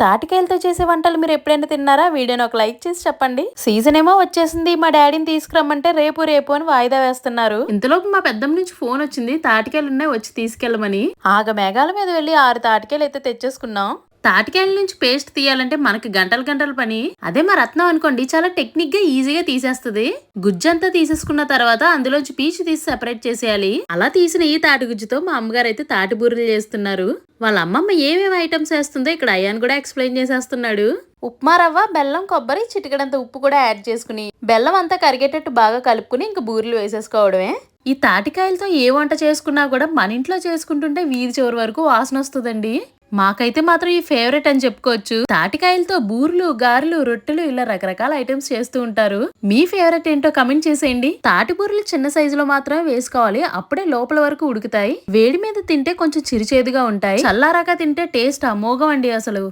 తాటికాయలతో చేసే వంటలు మీరు ఎప్పుడైనా తిన్నారా? వీడియోని ఒక లైక్ చేసి చెప్పండి. సీజన్ ఏమో వచ్చేసింది. మా డాడీని తీసుకురమ్మంటే రేపు రేపు అని వాయిదా వేస్తున్నారు. ఇంతలోపు మా పెద్దమ్మ నుంచి ఫోన్ వచ్చింది. తాటికాయలు ఉన్నాయి వచ్చి తీసుకెళ్ళమని. ఆగ మేఘాల మీద వెళ్ళి ఆరు తాటికాయలు అయితే తెచ్చేసుకున్నాం. తాటికాయల నుంచి పేస్ట్ తీయాలంటే మనకి గంటలు గంటల పని. అదే మా రత్నం అనుకోండి చాలా టెక్నిక్గా ఈజీగా తీసేస్తుంది. గుజ్జంతా తీసేసుకున్న తర్వాత అందులోంచి పీచు తీసి సెపరేట్ చేసేయాలి. అలా తీసిన ఈ తాటి గుజ్జుతో మా అమ్మగారు అయితే తాటి బూరెలు చేస్తున్నారు. వాళ్ళ అమ్మమ్మ ఏమేమి ఐటమ్స్ వేస్తుందో ఇక్కడ అయ్యాన్ కూడా ఎక్స్ప్లెయిన్ చేసేస్తున్నాడు. ఉప్మా రవ్వ బెల్లం కొబ్బరి చిటికడంత ఉప్పు కూడా యాడ్ చేసుకుని బెల్లం అంతా కరిగేటట్టు బాగా కలుపుకుని ఇంక బూరెలు వేసేసుకోవడమే. ఈ తాటికాయలతో ఏ వంట చేసుకున్నా కూడా మన ఇంట్లో చేసుకుంటుంటే వీధి చివరి వరకు వాసన వస్తుందండి. మాకైతే మాత్రం ఈ ఫేవరెట్ అని చెప్పుకోవచ్చు. తాటికాయలతో బూర్లు గారెలు రొట్టెలు ఇలా రకరకాల ఐటమ్స్ చేస్తూ ఉంటారు. మీ ఫేవరెట్ ఏంటో కమెంట్ చేసేయండి. తాటి బూరెలు చిన్న సైజులో మాత్రమే వేసుకోవాలి. అప్పుడే లోపల వరకు ఉడుకుతాయి. వేడి మీద తింటే కొంచెం చిరుచేదుగా ఉంటాయి. చల్లారాక తింటే టేస్ట్ అమోఘం అండి అసలు.